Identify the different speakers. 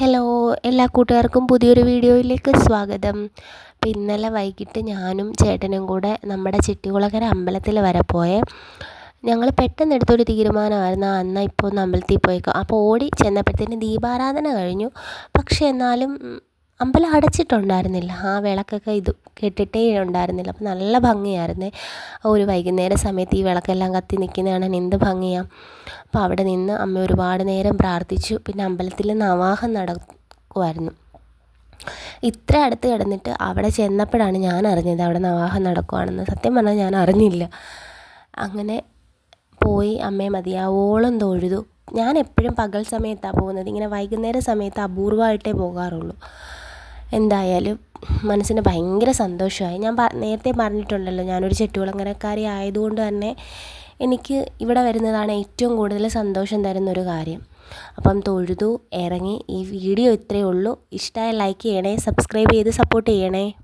Speaker 1: Hello എല്ലാ കൂട്ടുകാർക്കും പുതിയൊരു വീഡിയോയിലേക്ക് സ്വാഗതം. അപ്പോൾ ഇന്നലെ വൈകിട്ട് ഞാനും ചേട്ടനും കൂടെ നമ്മുടെ ചിട്ടികുളങ്ങര അമ്പലത്തിൽ വരെ പോയേ. ഞങ്ങൾ പെട്ടെന്ന് എടുത്തൊരു തീരുമാനമായിരുന്നു ആ ഇപ്പോൾ ഒന്ന് അമ്പലത്തിൽ പോയേക്കാം. അപ്പോൾ ഓടി ചെന്നപ്പോഴത്തേന് ദീപാരാധന കഴിഞ്ഞു. പക്ഷേ എന്നാലും അമ്പലം അടച്ചിട്ടുണ്ടായിരുന്നില്ല. ആ വിളക്കൊക്കെ ഇത് കെട്ടിട്ടേ ഉണ്ടായിരുന്നില്ല. അപ്പം നല്ല ഭംഗിയായിരുന്നേ. ഒരു വൈകുന്നേര സമയത്ത് ഈ വിളക്കെല്ലാം കത്തി നിൽക്കുന്നത് കാണാൻ എന്ത് ഭംഗിയാണ് അപ്പോൾ അവിടെ നിന്ന് അമ്മ ഒരുപാട് നേരം പ്രാർത്ഥിച്ചു. പിന്നെ അമ്പലത്തിൽ നവാഹം നടക്കുമായിരുന്നു ഇത്ര അടുത്ത് കിടന്നിട്ട് അവിടെ ചെന്നപ്പോഴാണ് ഞാൻ അറിഞ്ഞത് അവിടെ നവാഹം നടക്കുവാണെന്ന്. സത്യം പറഞ്ഞാൽ ഞാൻ അറിഞ്ഞില്ല. അങ്ങനെ പോയി അമ്മയെ മതിയാവോളം തൊഴുതു ഞാൻ എപ്പോഴും പകൽ സമയത്താണ് പോകുന്നത്. ഇങ്ങനെ വൈകുന്നേര സമയത്ത് അപൂർവമായിട്ടേ പോകാറുള്ളൂ. എന്തായാലും മനസ്സിന് ഭയങ്കര സന്തോഷമായി. ഞാൻ നേരത്തെ പറഞ്ഞിട്ടുണ്ടല്ലോ ഞാനൊരു ചെട്ടുകുളങ്ങരക്കാരി ആയതുകൊണ്ട് തന്നെ എനിക്ക് ഇവിടെ വരുന്നതാണ് ഏറ്റവും കൂടുതൽ സന്തോഷം തരുന്നൊരു കാര്യം. അപ്പം തൊഴുതു ഇറങ്ങി ഈ വീഡിയോ ഇത്രയേ ഉള്ളൂ. ഇഷ്ടമായ ലൈക്ക് ചെയ്യണേ സബ്സ്ക്രൈബ് ചെയ്ത് സപ്പോർട്ട് ചെയ്യണേ.